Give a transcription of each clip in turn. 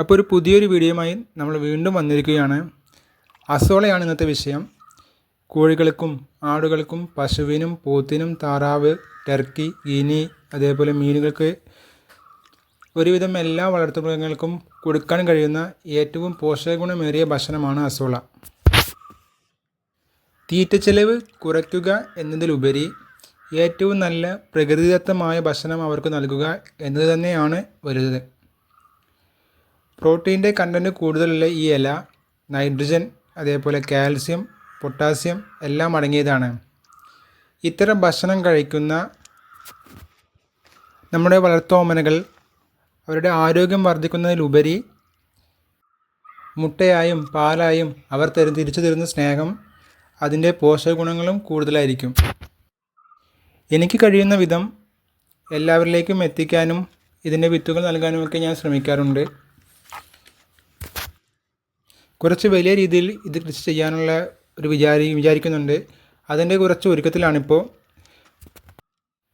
അപ്പോൾ ഒരു പുതിയൊരു വീഡിയോയുമായി നമ്മൾ വീണ്ടും വന്നിരിക്കുകയാണ്. അസോളയാണ് ഇന്നത്തെ വിഷയം. കോഴികൾക്കും ആടുകൾക്കും പശുവിനും പോത്തിനും താറാവ് ടർക്കി ഗിനി അതേപോലെ മീനുകൾക്ക് ഒരുവിധം എല്ലാ വളർത്തുമൃഗങ്ങൾക്കും കൊടുക്കാൻ കഴിയുന്ന ഏറ്റവും പോഷകഗുണമേറിയ ഭക്ഷണമാണ് അസോള. തീറ്റ ചെലവ് കുറയ്ക്കുക എന്നതിലുപരി ഏറ്റവും നല്ല പ്രകൃതിദത്തമായ ഭക്ഷണം അവർക്ക് നൽകുക എന്നത് തന്നെയാണ് വലുത്. പ്രോട്ടീന്റെ കണ്ടന്റ് കൂടുതലുള്ള ഈ ഇല നൈട്രജൻ അതേപോലെ കാൽസ്യം പൊട്ടാസ്യം എല്ലാം അടങ്ങിയതാണ്. ഇത്തരം ഭക്ഷണം കഴിക്കുന്ന നമ്മുടെ വളർത്തോമനകൾ അവരുടെ ആരോഗ്യം വർദ്ധിക്കുന്നതിലുപരി മുട്ടയായും പാലായും അവർ തരും തിരിച്ചു തരുന്ന സ്നേഹം അതിന്റെ പോഷകഗുണങ്ങളും കൂടുതലായിരിക്കും. എനിക്ക് കഴിയുന്ന വിധം എല്ലാവരിലേക്കും എത്തിക്കാനും ഇതിന്റെ വിത്തുകൾ നൽകാനുമൊക്കെ ഞാൻ ശ്രമിക്കാറുണ്ട്. കുറച്ച് വലിയ രീതിയിൽ ഇത് കൃഷി ചെയ്യാനുള്ള ഒരു വിചാരി വിചാരിക്കുന്നുണ്ട്. അതിന്റെ കുറച്ച് ഒരുക്കത്തിലാണിപ്പോൾ.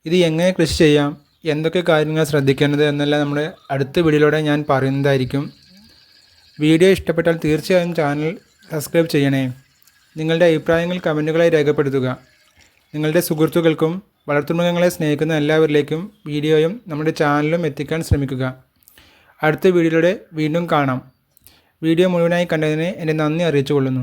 ഇത് എങ്ങനെ കൃഷി ചെയ്യാം? എന്തൊക്കെ കാര്യങ്ങൾ ശ്രദ്ധിക്കേണ്ടത് എന്നെല്ലാം നമ്മുടെ അടുത്ത വീഡിയോയിലൂടെ ഞാൻ പറയുന്നതായിരിക്കും. വീഡിയോ ഇഷ്ടപ്പെട്ടാൽ തീർച്ചയായും ചാനൽ സബ്സ്ക്രൈബ് ചെയ്യണേ. നിങ്ങളുടെ അഭിപ്രായങ്ങൾ കമന്റുകളായി രേഖപ്പെടുത്തുക. നിങ്ങളുടെ സുഹൃത്തുക്കൾക്കും വളർത്തുമൃഗങ്ങളെ സ്നേഹിക്കുന്ന എല്ലാവരിലേക്കും വീഡിയോയും നമ്മുടെ ചാനലും എത്തിക്കാൻ ശ്രമിക്കുക. അടുത്ത വീഡിയോയിലൂടെ വീണ്ടും കാണാം. വീഡിയോ മുഴുവനായി കണ്ടതിന് എന്റെ നന്ദി അറിയിച്ചു കൊള്ളുന്നു